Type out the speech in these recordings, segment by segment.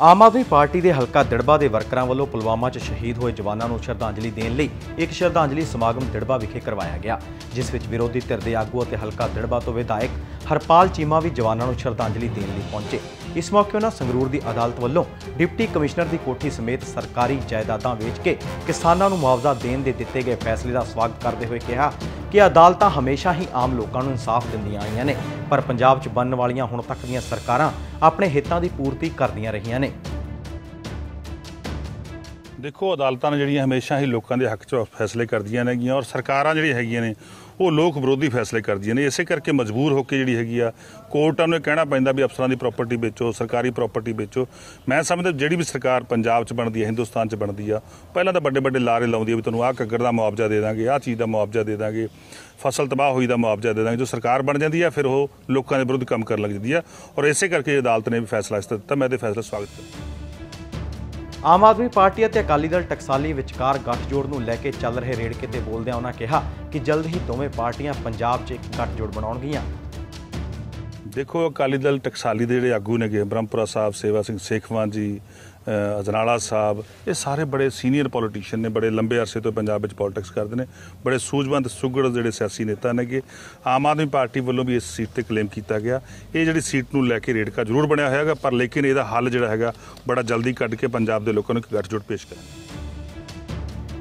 Aam Aadmi party ਦੇ ਹਲਕਾ ਦਿੜਬਾ ਦੇ ਵਰਕਰਾਂ ਵੱਲੋਂ ਪੁਲਵਾਮਾ 'ਚ ਸ਼ਹੀਦ ਹੋਏ ਜਵਾਨਾਂ ਨੂੰ ਸ਼ਰਧਾਂਜਲੀ ਦੇਣ ਲਈ ਇੱਕ ਸ਼ਰਧਾਂਜਲੀ ਸਮਾਗਮ ਦਿੜਬਾ ਵਿਖੇ ਕਰਵਾਇਆ ਗਿਆ, ਜਿਸ ਵਿੱਚ ਵਿਰੋਧੀ ਧਿਰ ਦੇ ਆਗੂ ਅਤੇ ਹਲਕਾ ਦਿੜਬਾ ਤੋਂ ਵਿਧਾਇਕ ਹਰਪਾਲ ਚੀਮਾ ਵੀ ਜਵਾਨਾਂ ਨੂੰ ਸ਼ਰਧਾਂਜਲੀ ਦੇਣ ਲਈ ਪਹੁੰਚੇ। ਇਸ ਮੌਕੇ ਉਹਨਾਂ ਸੰਗਰੂਰ ਦੀ ਅਦਾਲਤ ਵੱਲੋਂ ਡਿਪਟੀ ਕਮਿਸ਼ਨਰ ਦੀ ਕੋਠੀ ਸਮੇਤ ਸਰਕਾਰੀ ਜਾਇਦਾਦਾਂ ਵੇਚ ਕੇ ਕਿਸਾਨਾਂ ਨੂੰ ਮੁਆਵਜ਼ਾ ਦੇਣ ਦੇ ਦਿੱਤੇ ਗਏ ਫੈਸਲੇ ਦਾ ਸਵਾਗਤ ਕਰਦੇ ਹੋਏ ਕਿਹਾ ਕਿ ਅਦਾਲਤਾਂ ਹਮੇਸ਼ਾ ਹੀ ਆਮ ਲੋਕਾਂ ਨੂੰ ਇਨਸਾਫ ਦਿੰਦੀਆਂ ਆਈਆਂ ਨੇ, ਪਰ ਪੰਜਾਬ 'ਚ ਬਣਨ ਵਾਲੀਆਂ ਹੁਣ ਤੱਕ ਦੀਆਂ ਸਰਕਾਰਾਂ ਆਪਣੇ ਹਿੱਤਾਂ ਦੀ ਪੂਰਤੀ ਕਰਦੀਆਂ ਰਹੀਆਂ ਨੇ। ਦੇਖੋ, ਅਦਾਲਤਾਂ ਨੇ ਜਿਹੜੀਆਂ ਹਮੇਸ਼ਾ ਹੀ ਲੋਕਾਂ ਦੇ ਹੱਕ 'ਚ ਫੈਸਲੇ ਕਰਦੀਆਂ ਨੇਗੀਆਂ ਔਰ ਸਰਕਾਰਾਂ ਜਿਹੜੀਆਂ ਹੈਗੀਆਂ ਨੇ ਉਹ ਲੋਕ ਵਿਰੋਧੀ ਫੈਸਲੇ ਕਰਦੀਆਂ ਨੇ, ਇਸੇ ਕਰਕੇ ਮਜਬੂਰ ਹੋ ਕੇ ਜਿਹੜੀ ਹੈਗੀ ਆ, ਕੋਰਟਾਂ ਨੂੰ ਇਹ ਕਹਿਣਾ ਪੈਂਦਾ ਵੀ ਅਫਸਰਾਂ ਦੀ ਪ੍ਰਾਪਰਟੀ ਵੇਚੋ, ਸਰਕਾਰੀ ਪ੍ਰਾਪਰਟੀ ਵੇਚੋ। ਮੈਂ ਸਮਝਦਾ ਜਿਹੜੀ ਵੀ ਸਰਕਾਰ ਪੰਜਾਬ 'ਚ ਬਣਦੀ ਹੈ ਹਿੰਦੁਸਤਾਨ 'ਚ ਬਣਦੀ ਆ, ਪਹਿਲਾਂ ਤਾਂ ਵੱਡੇ ਵੱਡੇ ਲਾਰੇ ਲਾਉਂਦੀ ਆ ਵੀ ਤੁਹਾਨੂੰ ਆਹ ਕੱਗਰ ਦਾ ਮੁਆਵਜ਼ਾ ਦੇ ਦਾਂਗੇ, ਆਹ ਚੀਜ਼ ਦਾ ਮੁਆਵਜ਼ਾ ਦੇ ਦਾਂਗੇ, ਫਸਲ ਤਬਾਹ ਹੋਈ ਦਾ ਮੁਆਵਜ਼ਾ ਦੇ ਦਾਂਗੇ, ਜੋ ਸਰਕਾਰ ਬਣ ਜਾਂਦੀ ਆ, ਫਿਰ ਉਹ ਲੋਕਾਂ ਦੇ ਵਿਰੁੱਧ ਕੰਮ ਕਰਨ ਲੱਗ ਜਾਂਦੀ ਆ। ਔਰ ਇਸੇ ਕਰਕੇ ਅਦਾਲਤ ਨੇ ਵੀ ਫੈਸਲਾ ਇਸ ਦਿੱਤਾ, ਮੈਂ ਇਹਦੇ ਫੈਸਲਾ ਸਵਾਗਤ ਕਰਦਾ ਆਮ ਆਦਮੀ ਪਾਰਟੀ ਅਤੇ ਅਕਾਲੀ ਦਲ ਟਕਸਾਲੀ ਵਿਚਕਾਰ ਗੱਠਜੋੜ ਨੂੰ ਲੈ ਕੇ ਚੱਲ ਰਹੇ ਰੇੜਕੇ ਤੇ ਬੋਲਦਿਆਂ ਉਹਨਾਂ ਕਿਹਾ ਕਿ ਜਲਦ ਹੀ ਦੋਵੇਂ ਪਾਰਟੀਆਂ ਪੰਜਾਬ 'ਚ ਇੱਕ ਗੱਠਜੋੜ ਬਣਾਉਣਗੀਆਂ। ਦੇਖੋ, ਅਕਾਲੀ ਦਲ ਟਕਸਾਲੀ ਦੇ ਜਿਹੜੇ ਆਗੂ ਨੇਗੇ, ਬ੍ਰਹਮਪੁਰਾ ਸਾਹਿਬ, ਸੇਵਾ ਸਿੰਘ ਸੇਖਵਾਂ ਜੀ ਅਜਨਾਲਾ ਸਾਹਿਬ, ਇਹ ਸਾਰੇ ਬੜੇ ਸੀਨੀਅਰ ਪੋਲੀਟੀਸ਼ੀਅਨ ਨੇ, ਬੜੇ ਲੰਬੇ ਅਰਸੇ ਤੋਂ ਪੰਜਾਬ ਵਿੱਚ ਪੋਲਿਟਿਕਸ ਕਰਦੇ ਨੇ, ਬੜੇ ਸੂਝਵਾਨ ਤੇ ਸੁਘੜ ਜਿਹੜੇ ਸਿਆਸੀ ਨੇਤਾ ਨੇਗੇ। ਆਮ ਆਦਮੀ ਪਾਰਟੀ ਵੱਲੋਂ ਵੀ ਇਸ ਸੀਟ ਤੇ ਕਲੇਮ ਕੀਤਾ ਗਿਆ। ਇਹ ਜਿਹੜੀ ਸੀਟ ਨੂੰ ਲੈ ਕੇ ਰੇੜਕਾ ਜ਼ਰੂਰ ਬਣਿਆ ਹੋਇਆ ਪਰ ਲੇਕਿਨ ਇਹਦਾ ਹੱਲ ਜਿਹੜਾ ਹੈਗਾ, ਬੜਾ ਜਲਦੀ ਕੱਢ ਕੇ ਪੰਜਾਬ ਦੇ ਲੋਕਾਂ ਨੂੰ ਇੱਕ ਗੱਠਜੋੜ ਪੇਸ਼ ਕਰਾਂਗੇ।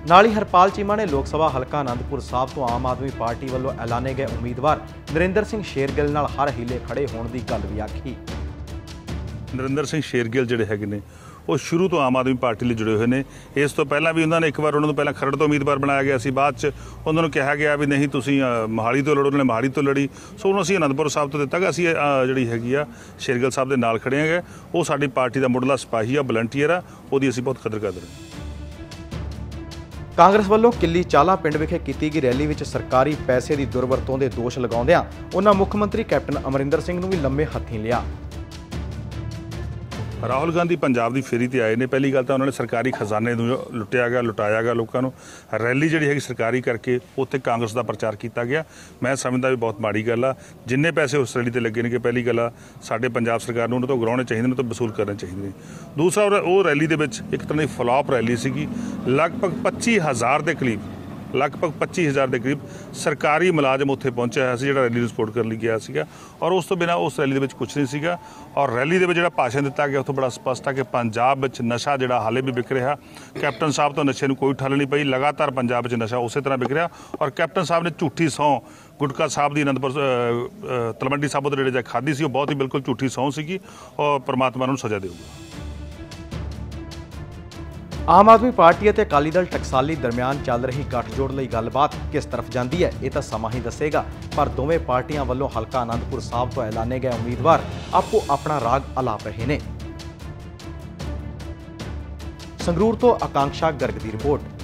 ਨਾਲ ਹੀ ਹਰਪਾਲ ਚੀਮਾ ਨੇ ਲੋਕ ਸਭਾ ਹਲਕਾ ਆਨੰਦਪੁਰ ਸਾਹਿਬ ਤੋਂ ਆਮ ਆਦਮੀ ਪਾਰਟੀ ਵੱਲੋਂ ਐਲਾਨੇ ਗਏ ਉਮੀਦਵਾਰ ਨਰਿੰਦਰ ਸਿੰਘ ਸ਼ੇਰਗਿੱਲ ਨਾਲ ਹਰ ਹੀਲੇ ਖੜੇ ਹੋਣ ਦੀ ਗੱਲ ਵੀ ਆਖੀ। ਨਰਿੰਦਰ ਸਿੰਘ ਸ਼ੇਰਗਿੱਲ ਜਿਹੜੇ ਹੈਗੇ ਨੇ ਉਹ ਸ਼ੁਰੂ ਤੋਂ ਆਮ ਆਦਮੀ ਪਾਰਟੀ ਲਈ ਜੁੜੇ ਹੋਏ ਨੇ। ਇਸ ਤੋਂ ਪਹਿਲਾਂ ਵੀ ਉਹਨਾਂ ਨੇ ਇੱਕ ਵਾਰ ਉਹਨਾਂ ਨੂੰ ਪਹਿਲਾਂ ਖਰੜ ਤੋਂ ਉਮੀਦਵਾਰ ਬਣਾਇਆ ਗਿਆ ਸੀ। ਬਾਅਦ ਚ ਉਹਨਾਂ ਨੂੰ ਕਿਹਾ ਗਿਆ ਵੀ ਨਹੀਂ ਤੁਸੀਂ ਅ, ਮੋਹਾਲੀ ਤੋਂ ਲੜੋ ਉਹਨਾਂ ਨੇ ਮੋਹਾਲੀ ਤੋਂ ਲੜੀ। ਸੋ ਉਹਨੂੰ ਅਸੀਂ ਅਨੰਦਪੁਰ ਸਾਹਿਬ ਤੋਂ ਦਿੱਤਾ ਕਿ ਅਸੀਂ ਜਿਹੜੀ ਹੈਗੀ ਆ ਸ਼ੇਰਗਿੱਲ ਸਾਹਿਬ ਦੇ ਨਾਲ ਖੜੇ ਹੈਗੇ। ਉਹ ਸਾਡੀ ਪਾਰਟੀ ਦਾ ਮੁੱਢਲਾ ਸਿਪਾਹੀ ਆ ਵਲੰਟੀਅਰ ਆ। ਉਹਦੀ ਅਸੀਂ ਬਹੁਤ ਕਦਰ ਕਰਦੇ ਹਾਂ। ਕਾਂਗਰਸ ਵੱਲੋਂ ਕਿੱਲੀ ਚਾਲਾ ਪਿੰਡ ਵਿਖੇ ਕੀਤੀ ਗਈ ਰੈਲੀ ਵਿੱਚ ਸਰਕਾਰੀ ਪੈਸੇ ਦੀ ਦੁਰਵਰਤੋਂ ਦੇ ਦੋਸ਼ ਲਗਾਉਂਦਿਆਂ ਉਹਨਾਂ ਮੁੱਖ ਮੰਤਰੀ ਕੈਪਟਨ ਅਮਰਿੰਦਰ ਸਿੰਘ ਨੂੰ ਵੀ ਲੰਮੇ ਹੱਥੀਂ ਲਿਆ। ਰਾਹੁਲ ਗਾਂਧੀ ਪੰਜਾਬ ਦੀ ਫੇਰੀ ਤੇ ਆਏ ਨੇ। ਪਹਿਲੀ ਗੱਲ ਤਾਂ ਉਹਨਾਂ ਨੇ ਸਰਕਾਰੀ ਖਜ਼ਾਨੇ ਨੂੰ ਲੁੱਟਿਆ ਗਿਆ, ਲੁਟਾਇਆ ਗਿਆ ਲੋਕਾਂ ਨੂੰ। ਰੈਲੀ ਜਿਹੜੀ ਹੈਗੀ ਸਰਕਾਰੀ ਕਰਕੇ ਉੱਥੇ ਕਾਂਗਰਸ ਦਾ ਪ੍ਰਚਾਰ ਕੀਤਾ ਗਿਆ। ਮੈਂ ਸਮਝਦਾ ਵੀ ਬਹੁਤ ਮਾੜੀ ਗੱਲ ਆ। ਜਿੰਨੇ ਪੈਸੇ ਉਸ ਰੈਲੀ ਤੇ ਲੱਗੇ ਨੇ ਕਿ ਪਹਿਲੀ ਗੱਲ ਆ, ਸਾਡੇ ਪੰਜਾਬ ਸਰਕਾਰ ਨੂੰ ਉਹਨਾਂ ਤੋਂ ਗਰਾਉਣੇ ਚਾਹੀਦੇ ਨੇ ਤੋਂ ਵਸੂਲ ਕਰਨੇ ਚਾਹੀਦੇ ਨੇ। ਦੂਸਰਾ, ਉਹ- ਉਹ ਰੈਲੀ ਦੇ ਵਿੱਚ ਇੱਕ ਤਰ੍ਹਾਂ ਦੀ ਫਲਾਪ ਰੈਲੀ ਸੀਗੀ। ਲਗਭਗ 25000 ਦੇ ਕਰੀਬ ਲਗਭਗ 25000 ਦੇ ਕਰੀਬ ਸਰਕਾਰੀ ਮੁਲਾਜ਼ਮ ਉੱਥੇ ਪਹੁੰਚਿਆ ਹੋਇਆ ਸੀ, ਜਿਹੜਾ ਰੈਲੀ ਨੂੰ ਸਪੋਰਟ ਕਰਨ ਲਈ ਗਿਆ ਸੀਗਾ। ਔਰ ਉਸ ਤੋਂ ਬਿਨਾ ਉਸ ਰੈਲੀ ਦੇ ਵਿੱਚ ਕੁਝ ਨਹੀਂ ਸੀਗਾ। ਔਰ ਰੈਲੀ ਦੇ ਵਿੱਚ ਜਿਹੜਾ ਭਾਸ਼ਣ ਦਿੱਤਾ ਗਿਆ, ਉੱਥੋਂ ਬੜਾ ਸਪਸ਼ਟ ਆ ਕਿ ਪੰਜਾਬ ਵਿੱਚ ਨਸ਼ਾ ਜਿਹੜਾ ਹਾਲੇ ਵੀ ਵਿਕ ਰਿਹਾ। ਕੈਪਟਨ ਸਾਹਿਬ ਤੋਂ ਨਸ਼ੇ ਨੂੰ ਕੋਈ ਠੱਲ ਨਹੀਂ ਪਈ। ਲਗਾਤਾਰ ਪੰਜਾਬ ਵਿੱਚ ਨਸ਼ਾ ਉਸੇ ਤਰ੍ਹਾਂ ਵਿਕ ਰਿਹਾ। ਔਰ ਕੈਪਟਨ ਸਾਹਿਬ ਨੇ ਝੂਠੀ ਸਹੁੰ, ਗੁਟਕਾ ਸਾਹਿਬ ਦੀ ਅਨੰਦਪੁਰ ਤਲਵੰਡੀ ਸਾਹਿਬ ਦੇ ਨੇੜੇ ਜਾ ਕੇ ਖਾਧੀ ਸੀ, ਉਹ ਬਹੁਤ ਹੀ ਬਿਲਕੁਲ ਝੂਠੀ ਸਹੁੰ ਸੀਗੀ। ਔਰ ਪਰਮਾਤਮਾ ਨੂੰ ਸਜ਼ਾ ਦੇਊਗਾ। ਆਮ ਆਦਮੀ ਪਾਰਟੀ ਅਤੇ ਅਕਾਲੀ ਦਲ ਟਕਸਾਲੀ ਦਰਮਿਆਨ ਚੱਲ ਰਹੀ ਗੱਠਜੋੜ ਲਈ ਗੱਲਬਾਤ ਕਿਸ ਤਰਫ ਜਾਂਦੀ ਹੈ, ਇਹ ਤਾਂ ਸਮਾਂ ਹੀ ਦੱਸੇਗਾ। ਪਰ ਦੋਵੇਂ ਪਾਰਟੀਆਂ ਵੱਲੋਂ ਹਲਕਾ ਆਨੰਦਪੁਰ ਸਾਹਿਬ ਤੋਂ ਐਲਾਨੇ ਗਏ ਉਮੀਦਵਾਰ ਆਪੋ ਆਪਣਾ ਰਾਗ ਅਲਾਪ ਰਹੇ ਨੇ। ਸੰਗਰੂਰ ਤੋਂ ਆਕਾਂक्षा ਗਰਗ ਦੀ ਰਿਪੋਰਟ।